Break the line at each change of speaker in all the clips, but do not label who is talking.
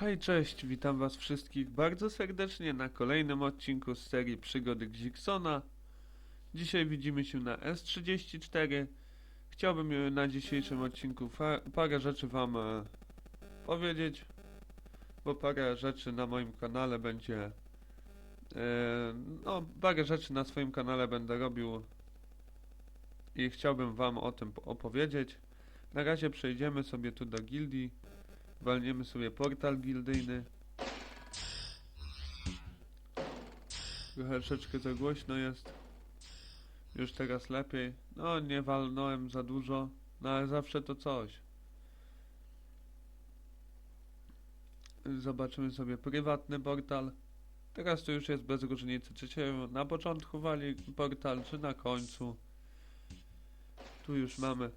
Hej, cześć, witam was wszystkich bardzo serdecznie na kolejnym odcinku z serii Przygody Gziksona. Dzisiaj widzimy się na S34. Chciałbym e, na dzisiejszym odcinku parę rzeczy wam e, powiedzieć, bo parę rzeczy na moim kanale będzie... E, no, parę rzeczy na swoim kanale będę robił i chciałbym wam o tym po- opowiedzieć. Na razie przejdziemy sobie tu do gildii. Walniemy sobie portal gildyjny. Troszeczkę za głośno jest. Już teraz lepiej. No, nie walnąłem za dużo, no ale zawsze to coś. Zobaczymy sobie prywatny portal. Teraz to już jest bez różnicy, czy się na początku wali portal, czy na końcu. Tu już mamy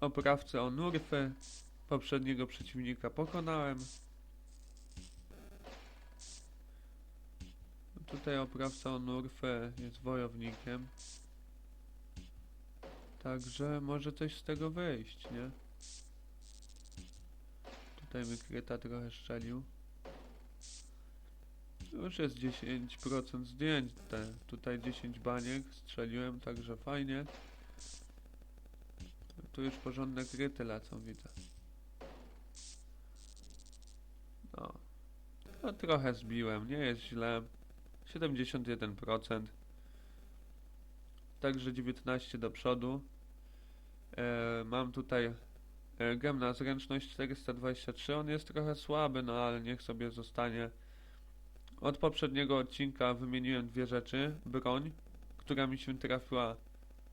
oprawcę Onurfy. Poprzedniego przeciwnika pokonałem. Tutaj oprawca Onurfę jest wojownikiem. Także może coś z tego wyjść, nie? Tutaj mi kryta trochę szczelił. Już jest 10% zdjęć. Te, tutaj 10 baniek strzeliłem, także fajnie. Tu już porządne kryty lecą, widzę. No trochę zbiłem, nie jest źle. 71%. Także 19 do przodu. E, mam tutaj e, gem zręczność 423. On jest trochę słaby, no ale niech sobie zostanie. Od poprzedniego odcinka wymieniłem dwie rzeczy. Broń, która mi się trafiła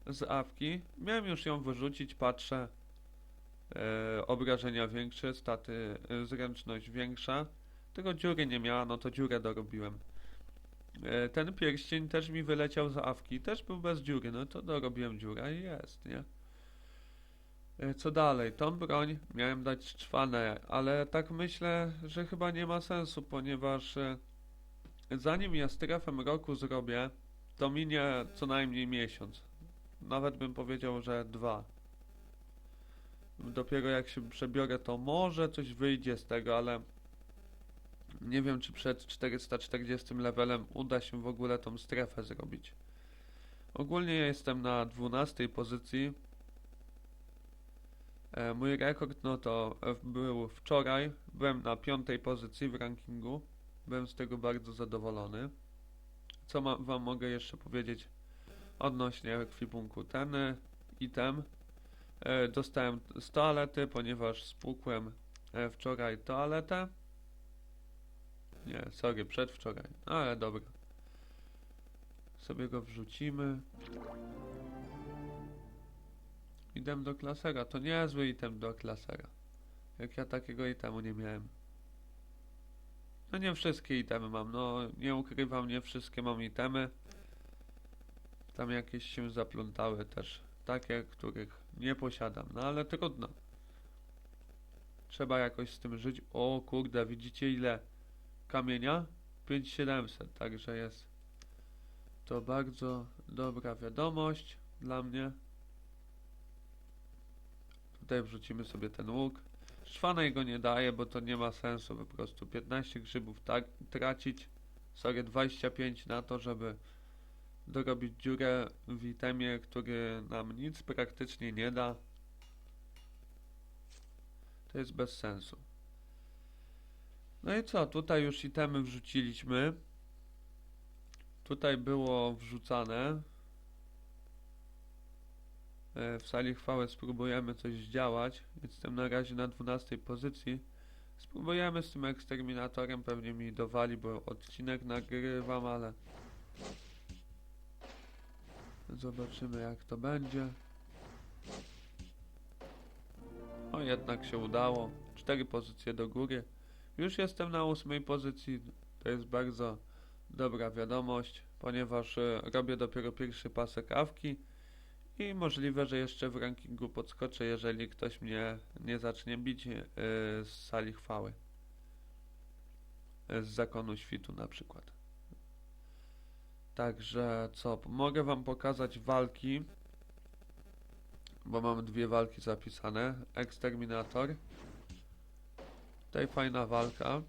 z awki. Miałem już ją wyrzucić, patrzę. E, obrażenia większe, staty, e, zręczność większa. Tylko dziury nie miała, no to dziurę dorobiłem. E, ten pierścień też mi wyleciał z awki, też był bez dziury, no to dorobiłem dziurę i jest, nie? E, co dalej? Tą broń miałem dać czwane, ale tak myślę, że chyba nie ma sensu, ponieważ e, zanim ja strefę mroku zrobię, to minie co najmniej miesiąc. Nawet bym powiedział, że dwa. Dopiero jak się przebiorę, to może coś wyjdzie z tego, ale nie wiem, czy przed 440 levelem uda się w ogóle tą strefę zrobić. Ogólnie ja jestem na 12 pozycji. E, mój rekord no to e, był wczoraj. Byłem na 5 pozycji w rankingu. Byłem z tego bardzo zadowolony. Co ma, wam mogę jeszcze powiedzieć odnośnie ekwipunku? Ten e, item e, dostałem z toalety, ponieważ spłukłem e, wczoraj toaletę. Nie, sorry, przedwczoraj. Ale dobra. Sobie go wrzucimy. Item do klasera. To niezły item do klasera. Jak ja takiego itemu nie miałem. No nie wszystkie itemy mam. No nie ukrywam, nie wszystkie mam itemy. Tam jakieś się zaplątały też. Takie, których nie posiadam. No ale trudno. Trzeba jakoś z tym żyć. O kurde, widzicie ile kamienia 5700, także jest to bardzo dobra wiadomość dla mnie. Tutaj wrzucimy sobie ten łuk. Szwanej go nie daje, bo to nie ma sensu po prostu 15 grzybów tak tracić. Sorry, 25 na to, żeby dorobić dziurę w itemie, który nam nic praktycznie nie da. To jest bez sensu. No i co, tutaj już itemy wrzuciliśmy. Tutaj było wrzucane. E, W sali chwały spróbujemy coś zdziałać. Jestem na razie na 12 pozycji. Spróbujemy z tym eksterminatorem, pewnie mi dowali, bo odcinek nagrywam, ale zobaczymy jak to będzie. O, jednak się udało. Cztery pozycje do góry. Już jestem na ósmej pozycji. To jest bardzo dobra wiadomość, ponieważ e, robię dopiero pierwszy pasek awki i możliwe, że jeszcze w rankingu podskoczę, jeżeli ktoś mnie nie zacznie bić e, z sali chwały. E, Z zakonu świtu na przykład. Także co, mogę wam pokazać walki, bo mam dwie walki zapisane. Eksterminator. Tutaj fajna walka.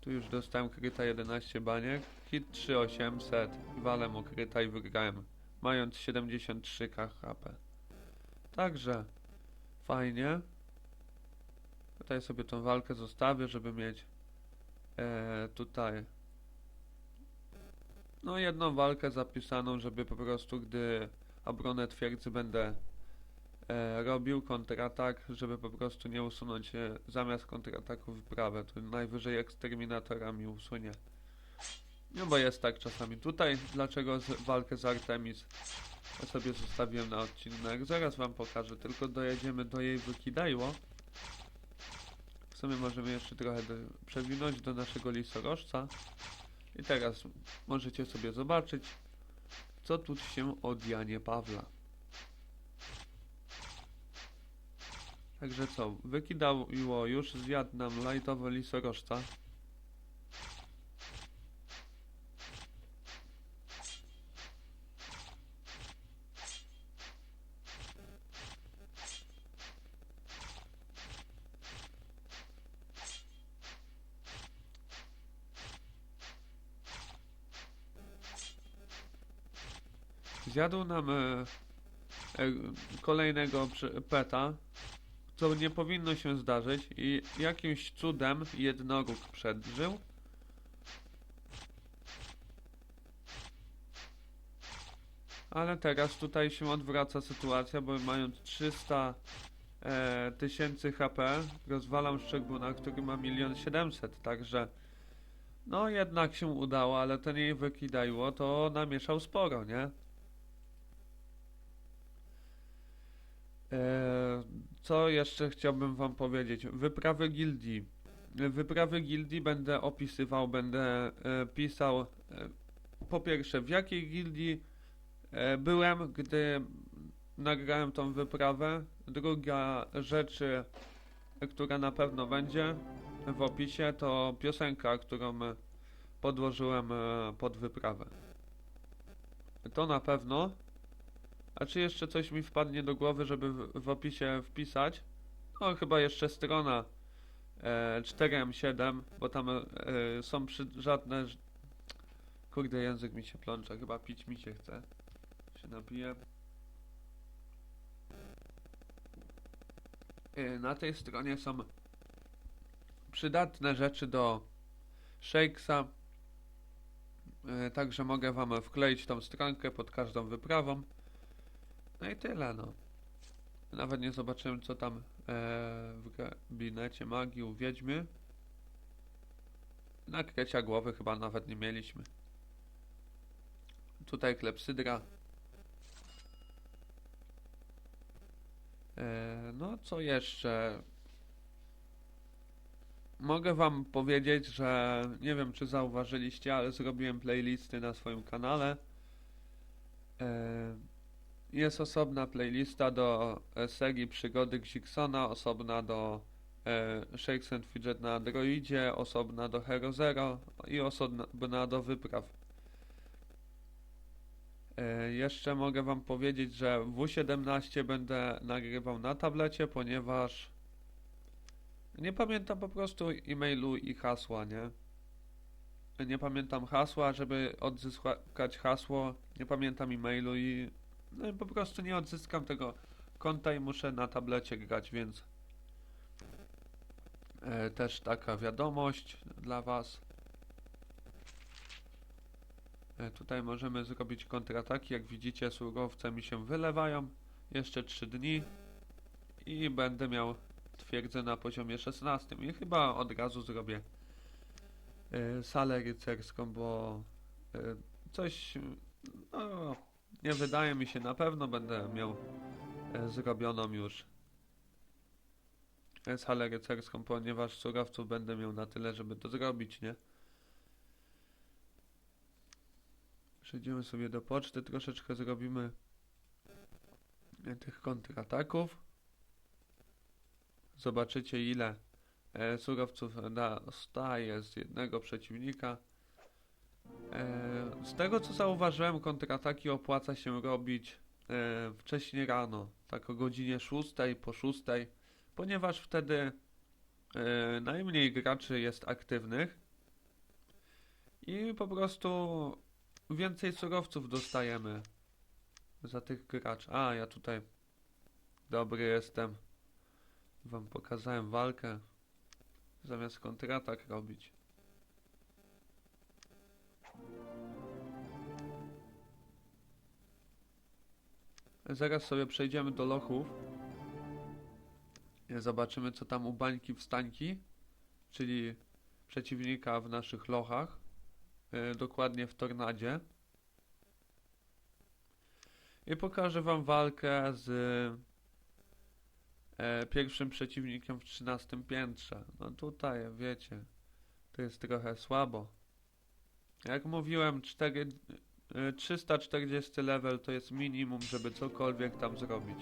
Tu już dostałem kryta 11 baniek. Hit 3800. Walę mu kryta i wygrałem. Mając 73k HP. Także fajnie. Tutaj sobie tą walkę zostawię, żeby mieć e, tutaj no jedną walkę zapisaną, żeby po prostu gdy obronę twierdzy będę robił kontratak, żeby po prostu nie usunąć e, zamiast kontrataku wyprawę. To najwyżej eksterminatora mi usunie. No bo jest tak czasami. Tutaj dlaczego z, walkę z Artemis sobie zostawiłem na odcinek. Zaraz wam pokażę, tylko dojedziemy do jej wykidajło. W sumie możemy jeszcze trochę do, przewinąć do naszego lisorożca. I teraz możecie sobie zobaczyć, co tu się od Janie Pawla. Także co, wykidało już, zjadł nam lajtowo lisorożca. Zjadł nam e, e, kolejnego peta, co nie powinno się zdarzyć i jakimś cudem jednoróg przeżył. Ale teraz tutaj się odwraca sytuacja, bo mając 300 e, tysięcy HP, rozwalam szczegóła, który ma 1 700 także no jednak się udało, ale ten jej wykidajło, to namieszał sporo, nie? E, co jeszcze chciałbym wam powiedzieć? Wyprawy gildii. Wyprawy gildii będę opisywał, będę e, pisał e, po pierwsze w jakiej gildii e, byłem, gdy nagrałem tą wyprawę. Druga rzecz, która na pewno będzie w opisie, to piosenka, którą podłożyłem pod wyprawę. To na pewno. A czy jeszcze coś mi wpadnie do głowy, żeby w, w opisie wpisać? No, chyba jeszcze strona e, 4M7, bo tam e, są przy, żadne. Kurde, język mi się plącze, chyba pić mi się chce. Się napiję. E, na tej stronie są przydatne rzeczy do Shakesa. E, także mogę wam wkleić tą stronkę pod każdą wyprawą. No i tyle, no. Nawet nie zobaczyłem, co tam e, w gabinecie magii u Wiedźmy. Nakrycia głowy chyba nawet nie mieliśmy. Tutaj klepsydra. E, no, co jeszcze? Mogę wam powiedzieć, że nie wiem, czy zauważyliście, ale zrobiłem playlisty na swoim kanale. E, jest osobna playlista do e, serii Przygody Gziksona, osobna do e, Shakes and Fidget na Androidzie, osobna do Hero Zero i osobna do wypraw. E, jeszcze mogę Wam powiedzieć, że W17 będę nagrywał na tablecie, ponieważ nie pamiętam po prostu e-mailu i hasła, nie? Nie pamiętam hasła, żeby odzyskać hasło, nie pamiętam e-mailu i no po prostu nie odzyskam tego konta i muszę na tablecie grać, więc e, też taka wiadomość dla Was. E, tutaj możemy zrobić kontrataki. Jak widzicie, surowce mi się wylewają. Jeszcze 3 dni i będę miał twierdzę na poziomie 16. I chyba od razu zrobię e, salę rycerską, bo e, coś no, nie wydaje mi się, na pewno będę miał e, zrobioną już e, salę rycerską, ponieważ surowców będę miał na tyle, żeby to zrobić, nie? Przejdziemy sobie do poczty, troszeczkę zrobimy e, tych kontrataków. Zobaczycie ile surowców dostaje z jednego przeciwnika. E, z tego co zauważyłem, kontrataki opłaca się robić e, wcześniej rano, tak o godzinie 6 po 6, ponieważ wtedy e, najmniej graczy jest aktywnych I po prostu więcej surowców dostajemy za tych graczy. A, ja tutaj dobry jestem. Wam pokazałem walkę. Zamiast kontratak robić. Zaraz sobie przejdziemy do lochów. Zobaczymy co tam u bańki wstańki, czyli przeciwnika w naszych lochach. Yy, dokładnie w tornadzie. I pokażę wam walkę z e, pierwszym przeciwnikiem w 13 piętrze. No tutaj, wiecie, to jest trochę słabo. Jak mówiłem, 4, e, 340 level to jest minimum, żeby cokolwiek tam zrobić.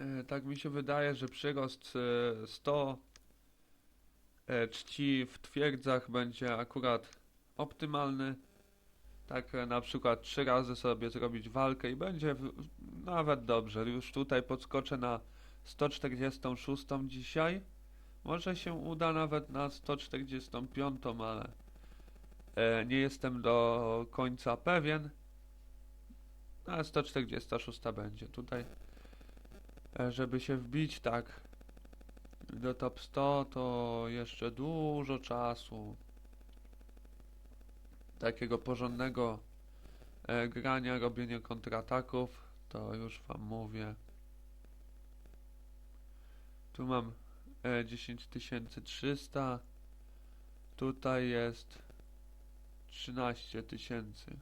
E, Tak mi się wydaje, że przyrost e, 100 e, czci w twierdzach będzie akurat optymalny. Tak e, na przykład trzy razy sobie zrobić walkę i będzie nawet dobrze. Już tutaj podskoczę na 146 dzisiaj. Może się uda nawet na 145, ale e, nie jestem do końca pewien. Ale 146 będzie tutaj. E, Żeby się wbić tak do top 100, to jeszcze dużo czasu. Takiego porządnego e, grania, robienia kontrataków, to już wam mówię. Tu mam e, 10300. Tutaj jest 13 tysięcy.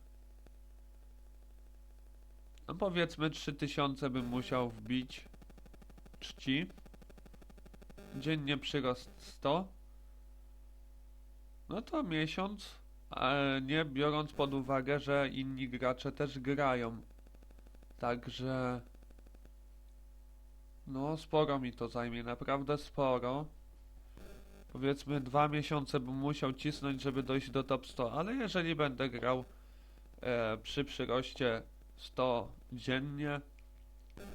No powiedzmy 3000 bym musiał wbić czci. Dziennie przyrost 100. No to miesiąc, nie biorąc pod uwagę, że inni gracze też grają. Także no sporo mi to zajmie, naprawdę sporo. Powiedzmy dwa miesiące bym musiał cisnąć, żeby dojść do top 100, ale jeżeli będę grał e, przy przyroście 100 dziennie,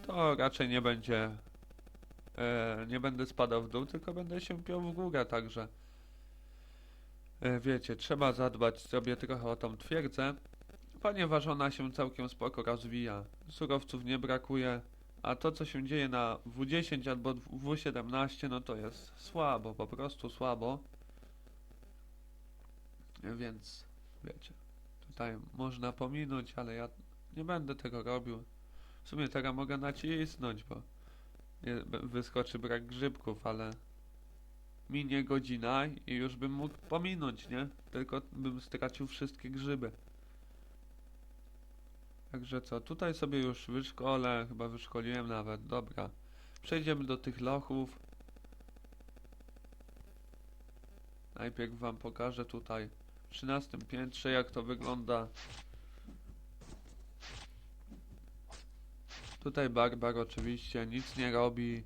to raczej nie będzie e, nie będę spadał w dół, tylko będę się piął w górę, także wiecie, trzeba zadbać sobie trochę o tą twierdzę, ponieważ ona się całkiem spoko rozwija. Surowców nie brakuje, a to co się dzieje na W10 albo W17, no to jest słabo, po prostu słabo. Więc wiecie, tutaj można pominąć, ale ja nie będę tego robił. W sumie teraz mogę nacisnąć, bo wyskoczy brak grzybków, ale minie godzina i już bym mógł pominąć, nie? Tylko bym stracił wszystkie grzyby. Także co, tutaj sobie już wyszkolę, chyba wyszkoliłem nawet, dobra. Przejdziemy do tych lochów. Najpierw wam pokażę tutaj w 13 piętrze jak to wygląda. Tutaj Barbar oczywiście nic nie robi.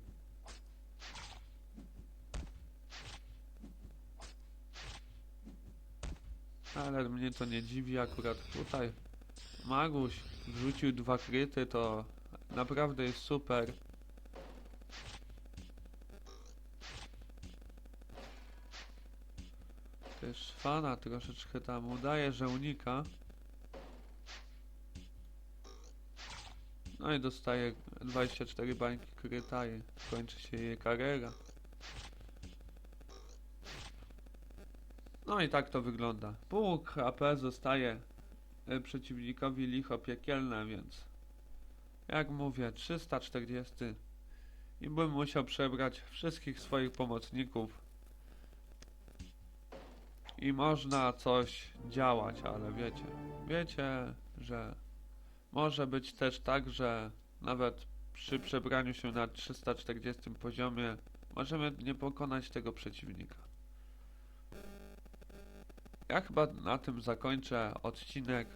Ale mnie to nie dziwi akurat tutaj. Maguś wrzucił dwa kryty, to naprawdę jest super. Też fana troszeczkę tam udaje, że unika. No i dostaje 24 bańki kryta i kończy się jej kariera. No i tak to wygląda. Pół HP zostaje e, przeciwnikowi licho piekielne, więc jak mówię, 340 i bym musiał przebrać wszystkich swoich pomocników i można coś działać, ale wiecie, wiecie, że może być też tak, że nawet przy przebraniu się na 340 poziomie możemy nie pokonać tego przeciwnika. Ja chyba na tym zakończę odcinek.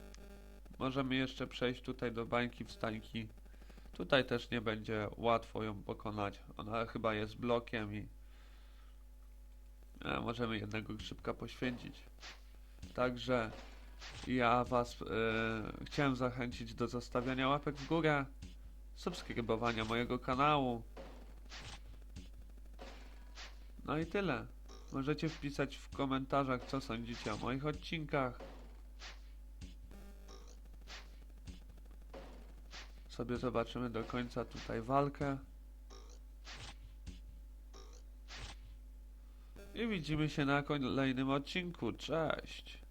Możemy jeszcze przejść tutaj do bańki wstańki. Tutaj też nie będzie łatwo ją pokonać. Ona chyba jest blokiem i e, możemy jednego grzybka poświęcić. Także ja Was e, chciałem zachęcić do zostawiania łapek w górę, subskrybowania mojego kanału. No i tyle. Możecie wpisać w komentarzach, co sądzicie o moich odcinkach. Sobie zobaczymy do końca tutaj walkę. I widzimy się na kolejnym odcinku. Cześć!